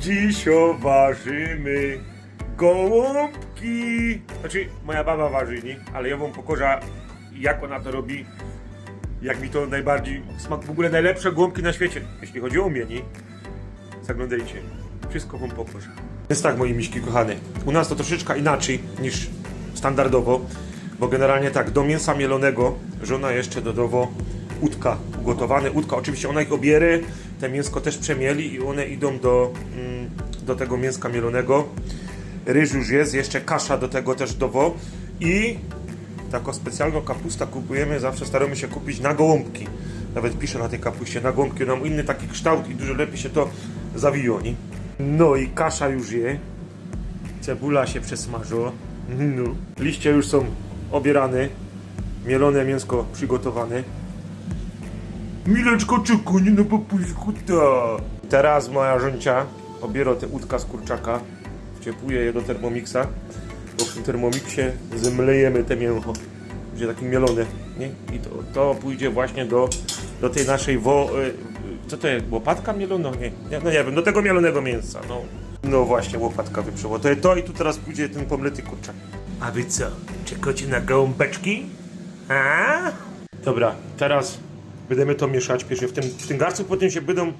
Dziś ważymy gołąbki. Znaczy, moja baba waży, nie? Ale ja wam pokażę, jak ona to robi. Jak mi to najbardziej smak, w ogóle najlepsze gołąbki na świecie, jeśli chodzi o mnie, nie? Zaglądajcie, wszystko wam pokażę. Jest tak, moi miśki kochane, u nas to troszeczkę inaczej niż standardowo, bo generalnie tak, do mięsa mielonego żona jeszcze dodało udka, ugotowane udka. Oczywiście ona ich obierze, te mięsko też przemieli i one idą do, mm, do tego mięska mielonego. Ryż już jest, jeszcze kasza do tego też dowo i taką specjalną kapustę kupujemy, zawsze staramy się kupić na gołąbki. Nawet piszę na tej kapuście na gołąbki, ona ma inny taki kształt i dużo lepiej się to zawijo, nie? No i kasza już je. Cebula się przesmażyła. No. Liście już są obierane. Mielone mięsko przygotowane. Mileczko czeko, nie na papuśku, ta. Teraz moja żoncia obiera te udka z kurczaka. Wciepuje je do Thermomixa. Bo w tym Thermomixie zmlejemy te mięcho. Będzie takie mielone, nie? I to, to pójdzie właśnie do, do tej naszej wo... y, Co to jest? Łopatka mielona? Nie, nie, no nie wiem, do tego mielonego mięsa, no. No właśnie, łopatka wyprzeło. To, to i tu teraz pójdzie ten pomlety kurczak. A wy co? Czekacie na gołąbeczki? A? Dobra, teraz będziemy to mieszać. Pierwsze w tym, w tym garcu potem się będą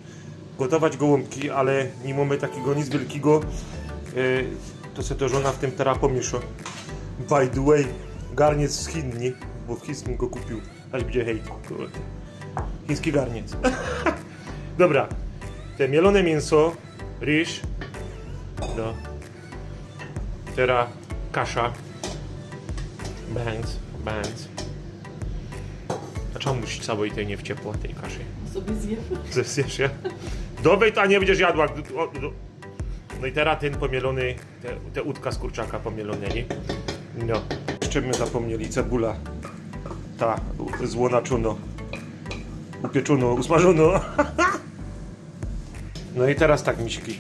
gotować gołąbki, ale nie mamy takiego nic wielkiego. Yy, to se to żona w tym teraz pomiesza. By the way, garniec z Chin, nie? Bo w chińskim go kupił. Aż będzie hejt. Chiński garniec. Dobra. Te mielone mięso, ryż. No. Teraz kasza. Bęc, bęc. A czemu musisz całej tej nie w ciepło tej kaszy? sobie zjem. Zesjesz się? Dowej to nie będziesz jadła. O, do- No i teraz ten pomielony, te, te udka z kurczaka pomielone, nie? No. Jeszcze my zapomnieli, cebula. Ta, u- złonaczono. Upieczono, usmażono. No i teraz tak, miśki.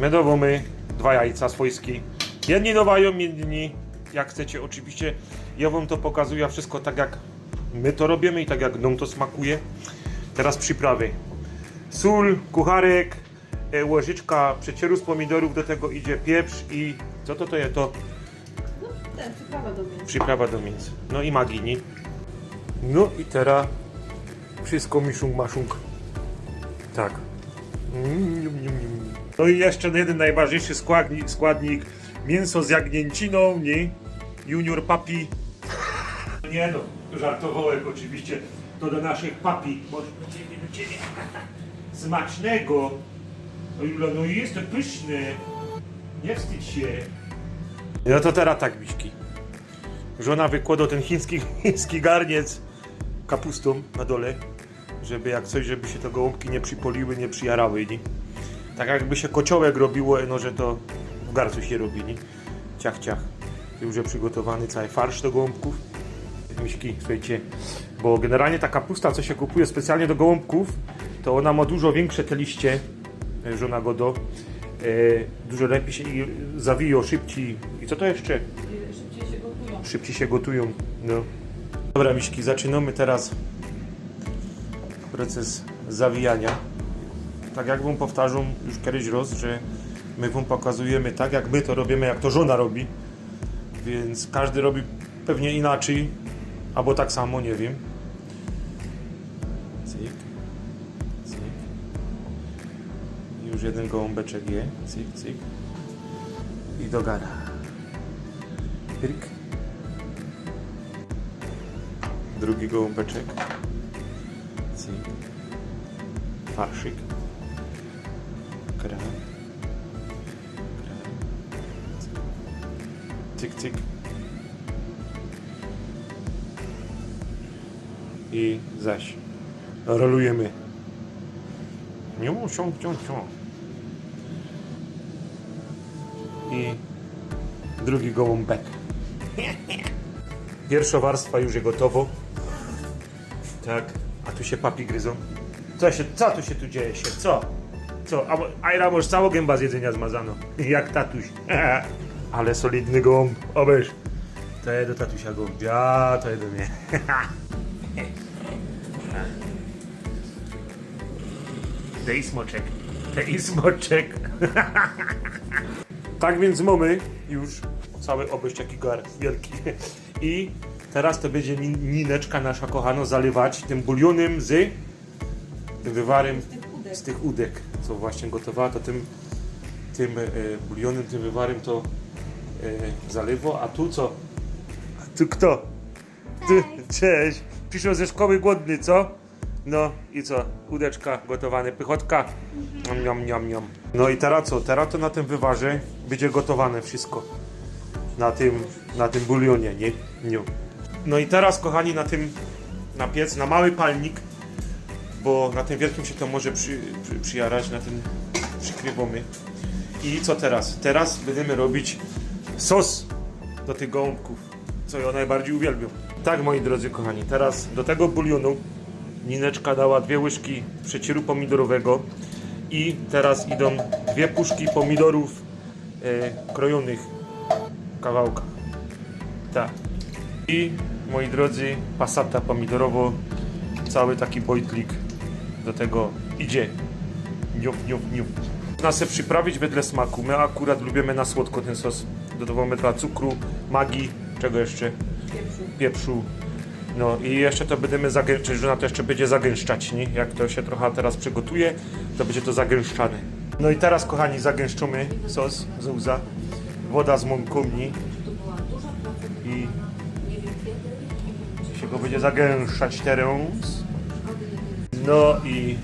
Medowo my, dwa jajca swojski. Jedni dowają, inni jak chcecie oczywiście. Ja wam to pokazuję wszystko tak jak my to robimy i tak jak nam to smakuje. Teraz przyprawy. Sól, kucharek, e, łyżeczka przecieru z pomidorów, do tego idzie pieprz i co to to jest? To No, ten, przyprawa do mięsa. przyprawa do mięsa. No i magini. No i teraz wszystko miszung maszung. Tak. No i jeszcze jeden najważniejszy składnik, składnik mięso z jagnięciną, nie? Junior papi. Nie no, żartowałem oczywiście. To do naszych papi. Ciebie. Smacznego. O Jula, no i jest to pyszne. Nie wstydź się. No to teraz tak, Miśki. Żona wykłada ten chiński, chiński garniec kapustą na dole, żeby jak coś, żeby się to gołąbki nie przypoliły, nie przyjarały, nie? Tak jakby się kociołek robiło, no że to w garcu się robi, nie? Ciach, ciach. Już przygotowany cały farsz do gołąbków. Miśki, słuchajcie, bo generalnie ta kapusta, co się kupuje specjalnie do gołąbków, to ona ma dużo większe te liście, e, żona go do, e, dużo lepiej się i zawijo, szybciej. I co to jeszcze? Szybciej się gotują. szybciej się gotują. No. Dobra, miśki, zaczynamy teraz proces zawijania. Tak jak wam powtarzam już kiedyś raz, że my wam pokazujemy tak, jak my to robimy, jak to żona robi. Więc każdy robi pewnie inaczej, albo tak samo, nie wiem. Cyk, cyk. Już jeden gołąbeczek je. Cyk, cyk. I do gara. Pirk. Drugi gołąbeczek. Cyk. Farszyk. Kra. Kra. Cyk, cyk. I zaś. Rolujemy. Nie mu ciąg, ciąg, ciąg. I drugi gołąbek. Pierwsza warstwa już jest gotowo. Tak, a tu się papi gryzą. Co się, co tu się tu dzieje się? Co? Co? A, Ajra, może cała gęba z jedzenia zmazano. Jak tatuś. Ale solidny gołąb. Obejrz. To jest do tatusia gołąb. Ja, to jest do mnie. Dej smoczek. I smoczek. tak więc mamy już cały obejść jaki gar wielki. I teraz to będzie nin- nineczka nasza kochano zalewać tym bulionem z tym wywarem Tych udek. z tych udek, co właśnie gotowała, to tym, tym e, bulionem, tym wywarem to e, zalewo, a tu co? A tu kto? Ty, cześć. Piszą ze szkoły głodny, co? No i co? Udeczka, gotowane, pychotka. Niam, niam, niam. No i teraz co? Teraz to na tym wywarze będzie gotowane wszystko. Na tym, na tym bulionie, nie? nie? No i teraz, kochani, na tym, na piec, na mały palnik, bo na tym wielkim się to może przy, przy, przyjarać, na tym przykrywamy. I co teraz? Teraz będziemy robić sos do tych gołąbków, co ja najbardziej uwielbiam. Tak, moi drodzy kochani, teraz do tego bulionu Nineczka dała dwie łyżki przecieru pomidorowego i teraz idą dwie puszki pomidorów e, krojonych w kawałkach. Tak. I moi drodzy, pasata pomidorowo, cały taki bojtlik do tego idzie. Niup, niup, niup. Można sobie przyprawić wedle smaku. My akurat lubimy na słodko ten sos. Dodawamy trochę cukru, magii, czego jeszcze? Pieprzu. Pieprzu. No i jeszcze to będziemy zagęszczać, że to jeszcze będzie zagęszczać, nie? Jak to się trochę teraz przygotuje, to będzie to zagęszczane. No i teraz, kochani, zagęszczamy sos z łza. Woda z mąką, nie? I się go będzie zagęszczać teraz. No i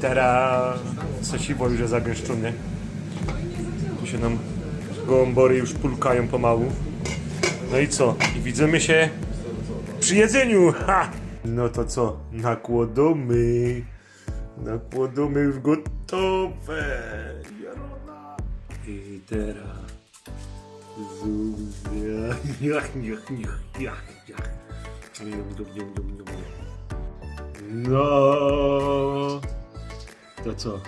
teraz sosiwo już jest zagęszczone. Tu się nam gołąbory już pulkają pomału. No i co? I widzimy się przy jedzeniu! Ha! No to co? Nakłodomy. Nakłodomy już gotowe. Jarona. I teraz Zuzia. Niach, niach, niach, niach, niach. No. To co?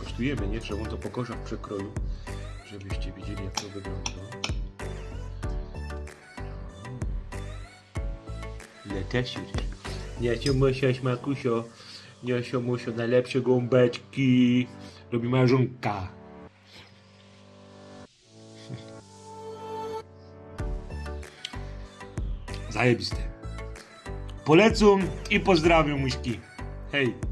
Kosztujemy, nie? Trzeba to po koszach przekroju, żebyście widzieli jak to wygląda. Lecesiu. Niesio, Musio, Smakusio. Niesio, Musio, najlepsze gąbeczki. Robi marzonka. Zajebiste. Polecam i pozdrawiam muśki. Hej.